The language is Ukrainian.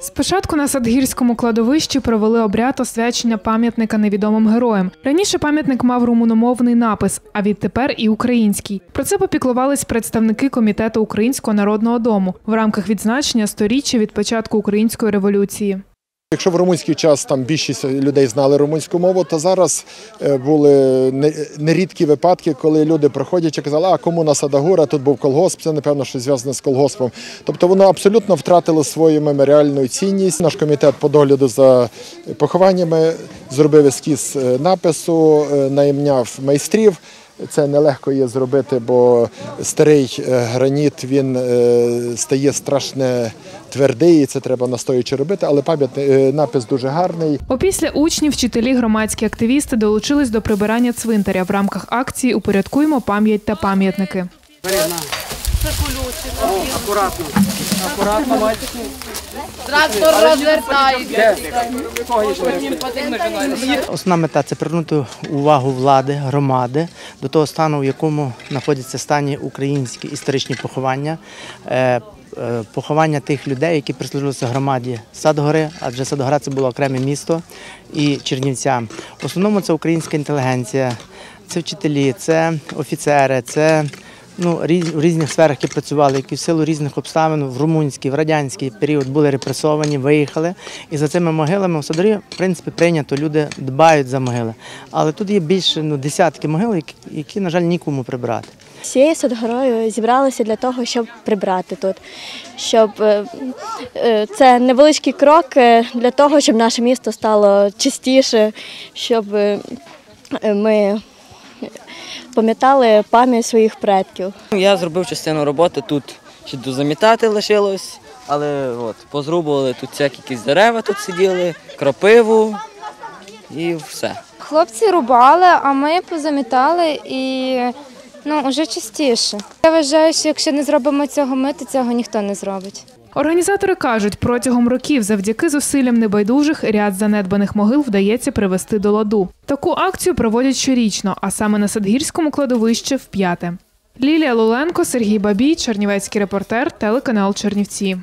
Спочатку на Садгірському кладовищі провели обряд освячення пам'ятника невідомим героям. Раніше пам'ятник мав румуномовний напис, а відтепер і український. Про це попіклувались представники комітету Українського народного дому в рамках відзначення сторіччя від початку української революції. Якщо в румунський час там більшість людей знали румунську мову, то зараз е, були нерідкі випадки, коли люди проходять і казали, а комуна Садагура, тут був колгосп, це напевно щось зв'язане з колгоспом. Тобто воно абсолютно втратило свою меморіальну цінність. Наш комітет по догляду за похованнями зробив ескіз е, напису, е, найняв майстрів. Це нелегко є зробити, бо старий е, граніт він е, стає страшне твердий, і це треба настоячи робити. Але пам'ятний е, напис дуже гарний. Опісля учні, вчителі, громадські активісти долучились до прибирання цвинтаря в рамках акції Упорядкуємо пам'ять та пам'ятники. Акуратно. Акуратно, бачите. Трактор розвертається. Основна мета це привернути увагу влади, громади до того стану, в якому знаходяться стані українські історичні поховання. Е, е, Поховання тих людей, які прислужилися громаді Садгори, адже Садгора це було окреме місто і Чернівцям. В основному це українська інтелігенція, це вчителі, це офіцери, це ну, різ- в різних сферах, які працювали, які в силу різних обставин в румунський, в радянський період були репресовані, виїхали. І за цими могилами в Садорі, в принципі, прийнято, люди дбають за могили. Але тут є більше ну, десятки могил, які, на жаль, нікому прибрати. Всією Садгорою зібралися для того, щоб прибрати тут. Щоб е, е, це невеличкий крок е, для того, щоб наше місто стало чистіше, щоб ми пам'ятали пам'ять своїх предків. Я зробив частину роботи тут ще дозамітати лишилось, але от, позрубували тут всякі якісь дерева тут сиділи, кропиву і все. Хлопці рубали, а ми позамітали і ну, вже частіше. Я вважаю, що якщо не зробимо цього ми, то цього ніхто не зробить. Організатори кажуть, протягом років завдяки зусиллям небайдужих ряд занедбаних могил вдається привести до ладу. Таку акцію проводять щорічно, а саме на Садгірському кладовищі вп'яте. Лілія Луленко, Сергій Бабій, Чернівецький репортер, телеканал Чернівці.